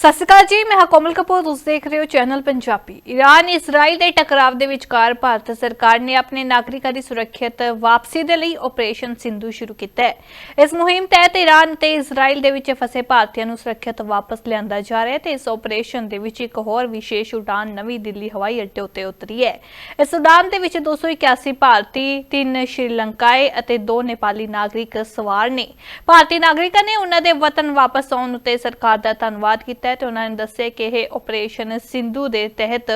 ਸਤਿ ਸ਼੍ਰੀ ਅਕਾਲ ਜੀ, ਮੈਂ ਹਾਂ ਕੋਮਲ ਕਪੂਰ, ਤੁਸੀਂ ਦੇਖ ਰਹੇ ਹੋ ਚੈਨਲ ਪੰਜਾਬੀ। ਈਰਾਨ ਇਜ਼ਰਾਈਲ ਦੇ ਟਕਰਾਅ ਦੇ ਵਿਚਕਾਰ ਭਾਰਤ ਸਰਕਾਰ ਨੇ ਆਪਣੇ ਨਾਗਰਿਕਾਂ ਦੀ ਸੁਰੱਖਿਅਤ ਵਾਪਸੀ ਦੇ ਲਈ ਆਪਰੇਸ਼ਨ ਸਿੰਧੂ ਸ਼ੁਰੂ ਕੀਤਾ ਹੈ। ਇਸ ਮੁਹਿੰਮ ਤਹਿਤ ਈਰਾਨ ਤੇ ਇਜ਼ਰਾਈਲ ਦੇ ਵਿੱਚ ਫਸੇ ਭਾਰਤੀਆਂ ਨੂੰ ਸੁਰੱਖਿਅਤ ਵਾਪਸ ਲਿਆਂਦਾ ਜਾ ਰਿਹਾ ਹੈ ਤੇ ਇਸ ਆਪਰੇਸ਼ਨ ਦੇ ਵਿੱਚ ਇੱਕ ਹੋਰ ਵਿਸ਼ੇਸ਼ ਉਡਾਨ ਨਵੀਂ ਦਿੱਲੀ, ਹਵਾਈ ਅੱਡੇ ਉੱਤੇ ਉਤਰੀ ਹੈ। ਇਸ ਉਡਾਨ ਦੇ ਵਿੱਚ 281 ਭਾਰਤੀ, ਤਿੰਨ ਸ਼੍ਰੀਲੰਕਾਈ ਅਤੇ ਦੋ ਨੇਪਾਲੀ ਨਾਗਰਿਕ ਸਵਾਰ ਨੇ। ਭਾਰਤੀ ਨਾਗਰਿਕਾਂ ਨੇ ਉਹਨਾਂ ਦੇ ਵਤਨ ਵਾਪਸ ਆਉਣ ਉਤੇ ਸਰਕਾਰ ਦਾ ਧੰਨਵਾਦ ਕੀਤਾ ਹੈ ਤੇ ਉਹਨਾਂ ਨੇ ਦੱਸਿਆ ਕਿ ਇਹ ਆਪਰੇਸ਼ਨ ਸਿੰਧੂ ਦੇ ਤਹਿਤ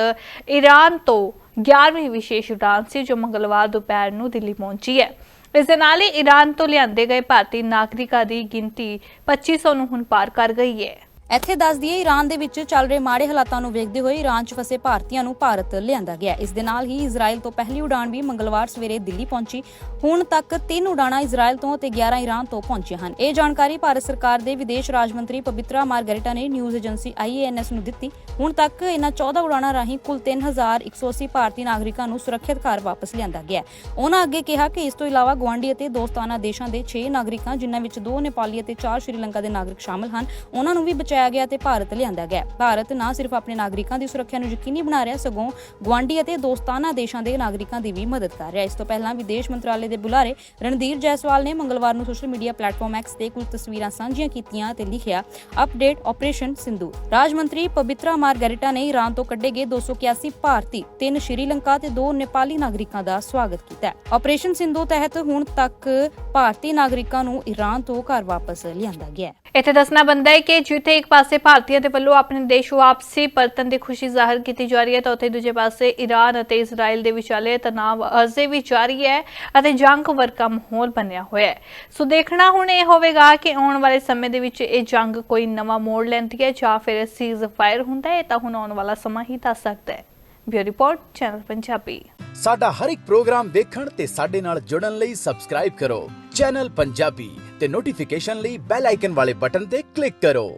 ਈਰਾਨ ਤੋਂ 11ਵੀਂ ਵਿਸ਼ੇਸ਼ ਉਡਾਨ ਸੀ, ਜੋ ਮੰਗਲਵਾਰ ਦੁਪਹਿਰ ਨੂੰ ਦਿੱਲੀ ਪਹੁੰਚੀ ਹੈ। ਇਸ ਦੇ ਨਾਲ ਹੀ ਈਰਾਨ ਤੋਂ ਲਿਆਂਦੇ ਗਏ ਭਾਰਤੀ ਨਾਗਰਿਕਾਂ ਦੀ ਗਿਣਤੀ 2500 ਨੂੰ ਹੁਣ ਪਾਰ ਕਰ ਗਈ ਹੈ। ਇੱਥੇ ਦੱਸ ਦਈਏ ਈਰਾਨ ਦੇ ਵਿੱਚ ਚੱਲ ਰਹੇ ਮਾੜੇ ਹਾਲਾਤਾਂ ਨੂੰ ਵੇਖਦੇ ਹੋਏ ਈਰਾਨ 'ਚ ਫਸੇ ਭਾਰਤੀਆਂ ਨੂੰ ਭਾਰਤ ਲਿਆਂਦਾ ਗਿਆ। ਇਸ ਦੇ ਨਾਲ ਹੀ ਇਜ਼ਰਾਈਲ ਤੋਂ ਪਹਿਲੀ ਉਡਾਨ ਵੀ ਮੰਗਲਵਾਰ ਸਵੇਰੇ ਦਿੱਲੀ ਪਹੁੰਚੀ। ਹੁਣ ਤੱਕ ਤਿੰਨ ਉਡਾਣਾਂ ਇਜ਼ਰਾਈਲ ਤੋਂ ਤੇ 11 ਈਰਾਨ ਤੋਂ ਪਹੁੰਚੀਆਂ ਹਨ। ਇਹ ਜਾਣਕਾਰੀ ਭਾਰਤ ਸਰਕਾਰ ਦੇ ਵਿਦੇਸ਼ ਰਾਜ ਮੰਤਰੀ ਪਵਿੱਤਰਾ ਮਾਰਗਰੀਟਾ ਨੇ ਨਿਊਜ਼ ਏਜੰਸੀ ਆਈਏਐਨਐਸ ਨੂੰ ਦਿੱਤੀ। ਹੁਣ ਤੱਕ ਇਹਨਾਂ 14 ਉਡਾਣਾਂ ਰਾਹੀਂ ਕੁੱਲ 3180 ਭਾਰਤੀ ਨਾਗਰਿਕਾਂ ਨੂੰ ਸੁਰੱਖਿਅਤ ਘਰ ਵਾਪਸ ਲਿਆਂਦਾ ਗਿਆ। ਉਹਨਾਂ ਅੱਗੇ ਕਿਹਾ ਕਿ ਇਸ ਤੋਂ ਇਲਾਵਾ ਗਵਾਂਢੀ ਅਤੇ ਦੋਸਤਾਨਾ ਦੇਸ਼ਾਂ ਦੇ 6 ਨਾਗਰਿਕਾਂ, ਜਿਨ੍ਹਾਂ ਵਿੱਚ ਦੋ ਨੇਪਾਲੀ ਅਤੇ 4 ਸ਼੍ਰੀਲੰਕਾ ਦੇ ਨਾਗਰਿਕ ਸ਼ਾਮਲ ਹਨ, ਉਹਨਾਂ ਨੂੰ ਵੀ ਬਚਾਇਆ ਗਿਆ ਤੇ ਭਾਰਤ ਲਿਆਂਦਾ ਗਿਆ। ਭਾਰਤ ਨਾ ਸਿਰਫ ਆਪਣੇ ਨਾਗਰਿਕਾਂ ਦੀ ਸੁਰੱਖਿਆ ਨੂੰ ਯਕੀਨੀ ਬਣਾ ਰਿਹਾ, ਸਗੋਂ ਗਵਾਂਢੀ ਅਤੇ ਦੋਸਤਾਨਾ ਦੇਸ਼ਾਂ ਦੇ ਨਾਗਰਿਕਾਂ ਦੀ ਵੀ ਮਦਦ ਕਰ ਰਿਹਾ। ਇਸ ਤੋਂ ਪਹਿਲਾਂ ਵਿਦੇਸ਼ ਮੰਤਰਾਲੇ ਦੇ ਬੁਲਾਰੇ ਰਣਧੀਰ ਜੈਸਵਾਲ ਨੇ ਮੰਗਲਵਾਰ ਨੂੰ ਸੋਸ਼ਲ ਮੀਡੀਆ ਪਲੇਟਫਾਰਮ ਐਕਸ ਤੇ ਕੁਝ ਤਸਵੀਰਾਂ ਸਾਂਝੀਆਂ ਕੀਤੀਆਂ ਤੇ ਲਿਖਿਆ, ਅਪਡੇਟ ਆਪਰੇਸ਼ਨ ਸਿੰਧੂ। ਰਾਜ ਮੰਤਰੀ ਪਵਿੱਤਰਾ ਮਾਰਗਰੀਟਾ ਨੇ ਈਰਾਨ ਤੋਂ ਕੱਢੇ ਗਏ 281 ਭਾਰਤੀ, ਤਿੰਨ ਸ਼੍ਰੀਲੰਕਾ ਤੇ ਦੋ ਨੇਪਾਲੀ ਨਾਗਰਿਕਾਂ ਦਾ ਸਵਾਗਤ ਕੀਤਾ। ਆਪਰੇਸ਼ਨ ਸਿੰਧੂ ਤਹਿਤ ਹੁਣ ਤੱਕ ਭਾਰਤੀ ਨਾਗਰਿਕਾਂ ਨੂੰ ਈਰਾਨ ਤੋਂ ਘਰ ਵਾਪਸ ਲਿਆਂਦਾ ਗਿਆ। ਇੱਥੇ ਦੱਸਣਾ ਬੰਦਾ ਹੈ ਕਿ ਜਿੱਥੇ ਇੱਕ ਪਾਸੇ ਭਾਰਤੀਆਂ ਦੇ ਵੱਲੋਂ ਆਪਣੇ ਦੇਸ਼ ਵਾਪਸੀ ਪਰਤਨ ਦੀ ਖੁਸ਼ੀ ਜ਼ਾਹਰ ਕੀਤੀ ਜਾ ਰਹੀ ਹੈ ਤਾਂ ਉੱਥੇ ਦੂਜੇ ਪਾਸੇ ਈਰਾਨ ਅਤੇ ਇਜ਼ਰਾਈਲ ਦੇ ਵਿਚਾਲੇ ਤਣਾਅ ਅਜੇ ਵੀ ਜਾਰੀ ਹੈ ਅਤੇ ਜੰਗ ਵਰਗਾ ਮਾਹੌਲ ਬਣਿਆ ਹੋਇਆ ਹੈ। ਸੋ ਦੇਖਣਾ ਹੁਣ ਇਹ ਹੋਵੇਗਾ ਕਿ ਆਉਣ ਵਾਲੇ ਸਮੇਂ ਦੇ ਵਿੱਚ ਇਹ ਜੰਗ ਕੋਈ ਨਵਾਂ ਮੋੜ ਲੈਂਦੀ ਹੈ ਜਾਂ ਫਿਰ ਸੀਜ਼ ਫਾਇਰ ਹੁੰਦਾ ਹੈ ਤਾਂ ਹੁਣ ਆਉਣ ਵਾਲਾ ਸਮਾਂ ਹੀ ਦੱਸ ਸਕਦਾ ਹੈ। Bureau report, channel Punjabi. ਸਾਡਾ ਹਰ ਇੱਕ ਪ੍ਰੋਗਰਾਮ ਦੇਖਣ ਤੇ ਸਾਡੇ ਨਾਲ ਜੁੜਨ ਲਈ ਸਬਸਕ੍ਰਾਈਬ ਕਰੋ। ਚੈਨਲ ਪੰਜਾਬੀ ਤੇ ਨੋਟੀਫਿਕੇਸ਼ਨ ਲਈ ਬੈਲ ਆਈਕਨ ਵਾਲੇ ਬਟਨ ਤੇ ਕਲਿੱਕ ਕਰੋ।